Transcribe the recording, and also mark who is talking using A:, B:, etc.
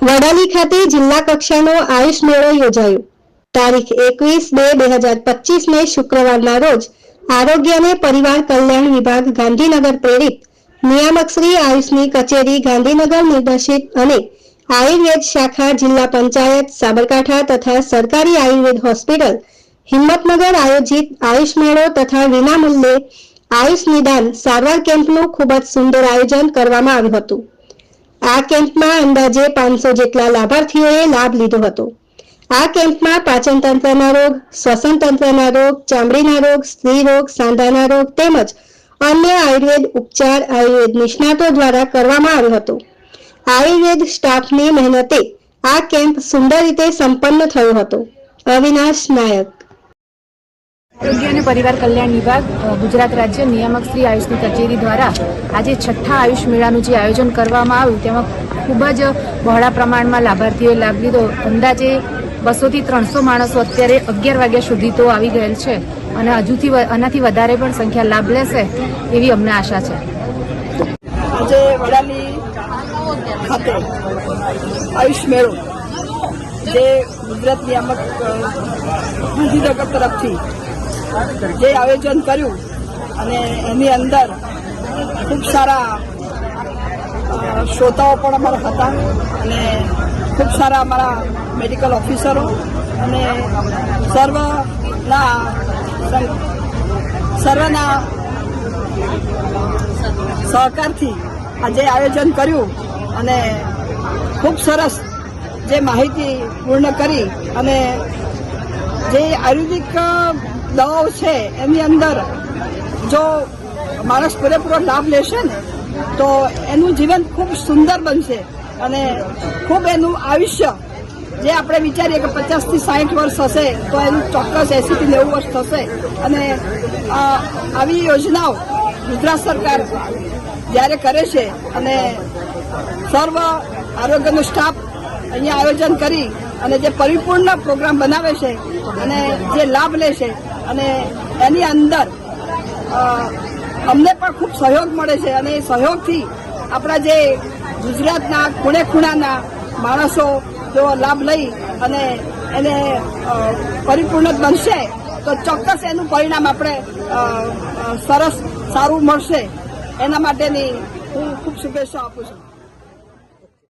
A: વડાલી ખાતે જિલ્લા કક્ષાનો આયુષ મેળો યોજાયો. તારીખ એકવીસ બે બે હજાર પચીસ ને શુક્રવારના રોજ આરોગ્ય અને પરિવાર કલ્યાણ વિભાગ ગાંધીનગર પ્રેરિત નિયામક શ્રી આયુષની કચેરી ગાંધીનગર નિર્દેશિત અને આયુર્વેદ શાખા જિલ્લા પંચાયત સાબરકાંઠા તથા સરકારી આયુર્વેદ હોસ્પિટલ હિંમતનગર આયોજિત આયુષ મેળો તથા વિનામૂલ્યે આયુષ નિદાન સારવાર કેમ્પનું ખૂબ જ સુંદર આયોજન કરવામાં આવ્યું હતું. આ કેમ્પમાં અંદાજે પાંચસો જેટલા લાભાર્થીઓએ લાભ લીધો હતો. આ કેમ્પમાં પાચન તંત્રના રોગ, શ્વસન તંત્રના રોગ, ચામડીના રોગ, સ્ત્રી રોગ, સાંધાના રોગ તેમજ અન્ય આયુર્વેદ ઉપચાર, આયુર્વેદ નિષ્ણાતો દ્વારા કરવામાં આવ્યો હતો. આયુર્વેદ સ્ટાફની મહેનતે આ કેમ્પ સુંદર રીતે સંપન્ન થયો હતો. અવિનાશ નાયક
B: આરોગ્ય અને પરિવાર કલ્યાણ વિભાગ ગુજરાત રાજ્ય નિયામક શ્રી આયુષની કચેરી દ્વારા આજે છઠ્ઠા આયુષ મેળાનું જે આયોજન કરવામાં આવ્યું, તેમાં ખૂબ જ બહોળા પ્રમાણમાં લાભાર્થીઓએ લાભ લીધો. અંદાજે બસોથી ત્રણસો માણસો અત્યારે અગિયાર વાગ્યા સુધી તો આવી ગયેલ છે અને હજુથી આનાથી વધારે પણ સંખ્યા લાભ લેશે એવી અમને આશા છે.
C: આજે આયુષ મેળો, જે ગુજરાત નિયામક તરફથી જે આયોજન કર્યું અને એની અંદર ખૂબ સારા શ્રોતાઓ પણ અમારા હતા અને ખૂબ સારા અમારા મેડિકલ ઓફિસરો અને સર્વના સર્વના સહકારથી આજે આયોજન કર્યું અને ખૂબ સરસ જે માહિતી પૂર્ણ કરી અને જે આયુર્વેદિક દવાઓ છે એની અંદર જો માણસ પૂરેપૂરો લાભ લેશે ને, તો એનું જીવન ખૂબ સુંદર બનશે અને ખૂબ એનું આયુષ્ય, જે આપણે વિચારીએ કે પચાસથી સાઠ વર્ષ હશે, તો એનું ચોક્કસ એસી થી નેવું વર્ષ થશે. અને આવી યોજનાઓ ગુજરાત સરકાર જ્યારે કરે છે અને સર્વ આરોગ્યનો સ્ટાફ અહીંયા આયોજન કરી અને જે પરિપૂર્ણ પ્રોગ્રામ બનાવે છે અને જે લાભ લે છે અને એની અંદર અમને પણ ખૂબ સહયોગ મળે છે અને એ સહયોગથી આપણા જે ગુજરાતના ખૂણે ખૂણાના માણસો જો લાભ લઈ અને એને પરિપૂર્ણ બનશે, તો ચોક્કસ એનું પરિણામ આપણે સરસ, સારું મળશે. એના માટેની હું ખૂબ શુભેચ્છા આપું છું.